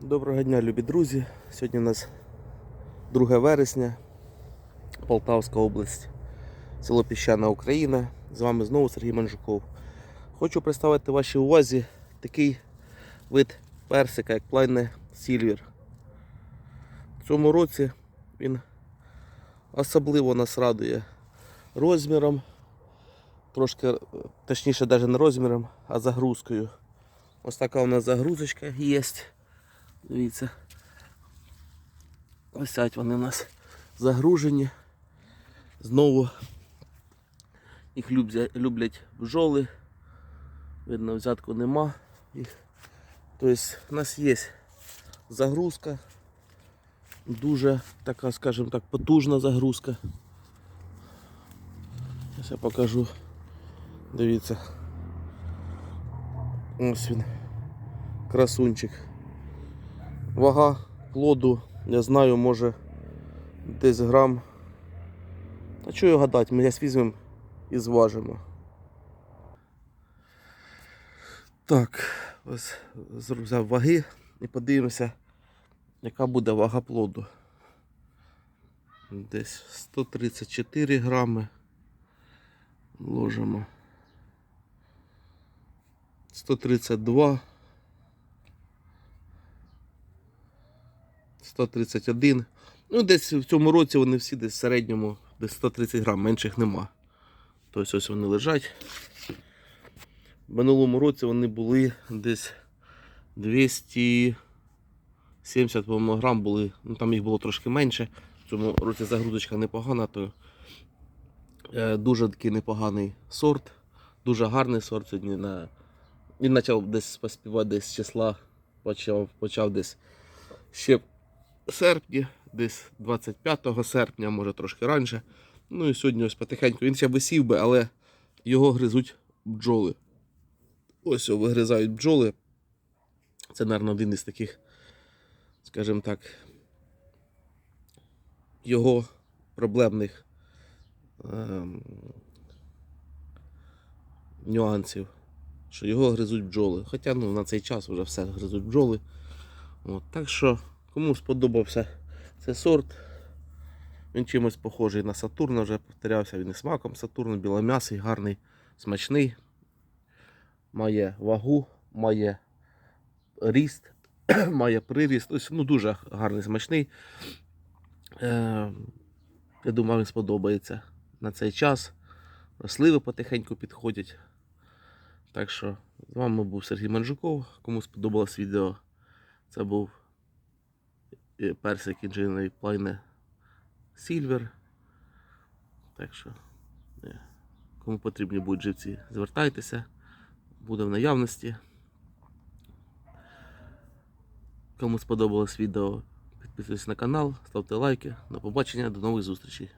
Доброго дня, любі друзі. Сьогодні у нас 2 вересня, Полтавська область, село Піщана Україна. З вами знову Сергій Манжуков. Хочу представити вашій увазі такий вид персика, як плайне Сільвір. В цьому році він особливо нас радує розміром, трошки, точніше, навіть не розміром, а загрузкою. Ось така у нас загрузочка є. Дивіться. Ось вони у нас загружені. Знову їх люблять бджоли. Видно, взятку нема. Їх. Тобто у нас є загрузка. Дуже така, скажімо так, потужна загрузка. Зараз я покажу. Дивіться. Ось він. Красунчик. Вага плоду, я знаю, може десь грам. А що його гадати, ми зараз візьмемо і зважимо. Так, ось взяв ваги і подивимося, яка буде вага плоду. Десь 134 грами. Ложимо. 132. 131. Ну, десь в цьому році вони всі десь в середньому десь 130 грам, менших нема. Тобто ось вони лежать. В минулому році вони були десь 270 по-моєму, грам були, ну там їх було трошки менше. В цьому році загрузочка непогана, то е, дуже такий непоганий сорт, дуже гарний сорт сьогодні. На... Він почав десь поспівати десь з числа, почав, почав десь ще серпні, десь 25 серпня, може трошки раніше. Ну і сьогодні ось потихеньку. Він ще висів би, але його гризуть бджоли. Ось його вигризають бджоли. Це, мабуть, один із таких, скажімо так, його проблемних ем, нюансів, що його гризуть бджоли. Хоча ну, на цей час вже все гризуть бджоли. От, так що, кому сподобався цей сорт, він чимось похожий на Сатурна, вже повторявся, він і смаком Сатурна, білом'ясий, гарний, смачний. Має вагу, має ріст, має приріст. Ось, ну, дуже гарний, смачний. Е, я думаю, він сподобається на цей час. Росливи потихеньку підходять. Так що з вами був Сергій Манжуков. Кому сподобалось відео, це був персик інженерний плайне Сільвер. Так що, е, кому потрібні будуть живці, звертайтеся, буде в наявності. Кому сподобалось відео, підписуйтесь на канал, ставте лайки. До побачення, до нових зустрічей.